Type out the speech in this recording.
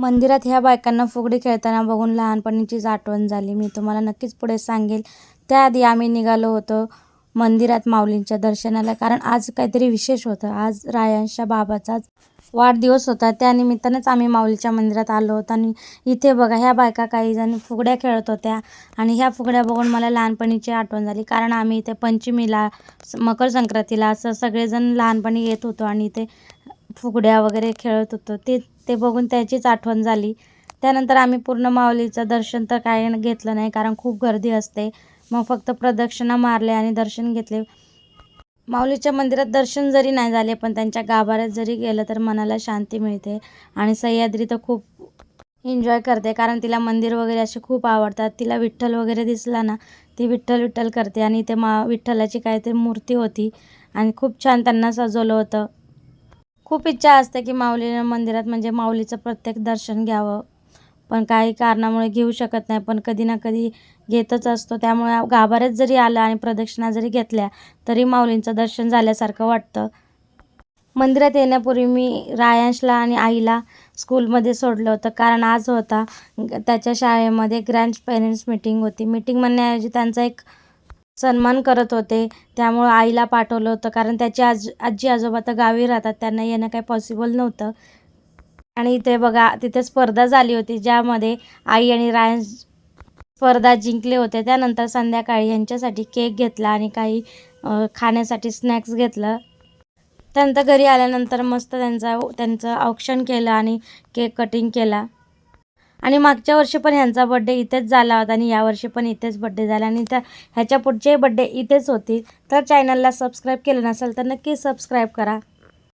मंदिरात ह्या बायकांना फुगडी खेळताना बघून लहानपणीचीच आठवण झाली. मी तुम्हाला नक्कीच पुढे सांगेल. त्याआधी आम्ही निघालो होतो मंदिरात माऊलींच्या दर्शनाला. कारण आज काहीतरी विशेष होतं. आज रायांच्या बाबाचाच वाढदिवस होता. त्यानिमित्तानेच आम्ही माऊलीच्या मंदिरात आलो होतो. आणि इथे बघा ह्या बायका काही जण फुगड्या खेळत होत्या. आणि ह्या फुगड्या बघून मला लहानपणीची आठवण झाली. कारण आम्ही इथे पंचमीला स- मकर संक्रांतीला असं सगळेजण लहानपणी येत होतो. आणि इथे फुगड्या वगैरे खेळत होतो. ते ते बघून त्याचीच आठवण झाली. त्यानंतर आम्ही पूर्ण माऊलीचं दर्शन तर काही घेतलं नाही कारण खूप गर्दी असते. मग फक्त प्रदक्षिणा मारले आणि दर्शन घेतले. माऊलीच्या मंदिरात दर्शन जरी नाही झाले पण त्यांच्या गाभाऱ्यात जरी गेलं तर मनाला शांती मिळते आणि सह्याद्री तर खूप एन्जॉय करते कारण तिला मंदिर वगैरे असे खूप आवडतात. तिला विठ्ठल वगैरे दिसला ना ती विठ्ठल विठ्ठल करते आणि ते मा विठ्ठलाची काहीतरी मूर्ती होती. आणि खूप छान त्यांना सजवलं होतं. खूप इच्छा असते की माऊली मंदिरात म्हणजे माऊलीचं प्रत्येक दर्शन घ्यावं. पण काही कारणामुळे घेऊ शकत नाही. पण कधी ना कधी घेतच असतो. त्यामुळे गाभाऱ्यात जरी आलं आणि प्रदक्षिणा जरी घेतल्या तरी माऊलींचं दर्शन झाल्यासारखं वाटतं. मंदिरात येण्यापूर्वी मी रायांशला आणि आईला स्कूलमध्ये सोडलं होतं. कारण आज होता त्याच्या शाळेमध्ये ग्रँड पेरेंट्स मीटिंग होती. मीटिंग म्हणण्याऐवजी त्यांचा एक सन्मान करत होते. त्यामुळं आईला पाठवलं होतं. कारण त्याची आज आजी आजोबा तर गावी राहतात. त्यांना येणं काही पॉसिबल नव्हतं. आणि इथे बघा तिथे स्पर्धा झाली होती ज्यामध्ये आई आणि रायन स्पर्धा जिंकले होते. त्यानंतर संध्याकाळी यांच्यासाठी केक घेतला आणि काही खाण्यासाठी स्नॅक्स घेतलं. त्यानंतर घरी आल्यानंतर मस्त त्यांचा त्यांचं औक्षण केलं आणि केक कटिंग केला. आणि मागच्या वर्षी पण ह्यांचा बड्डे इथेच झाला होता आणि यावर्षी पण इथेच बड्डे झाला. आणि त्या ह्याच्या पुढचे बड्डे इथेच होतील. तर चॅनलला सबस्क्राईब केलं नसेल तर नक्की सबस्क्राईब करा.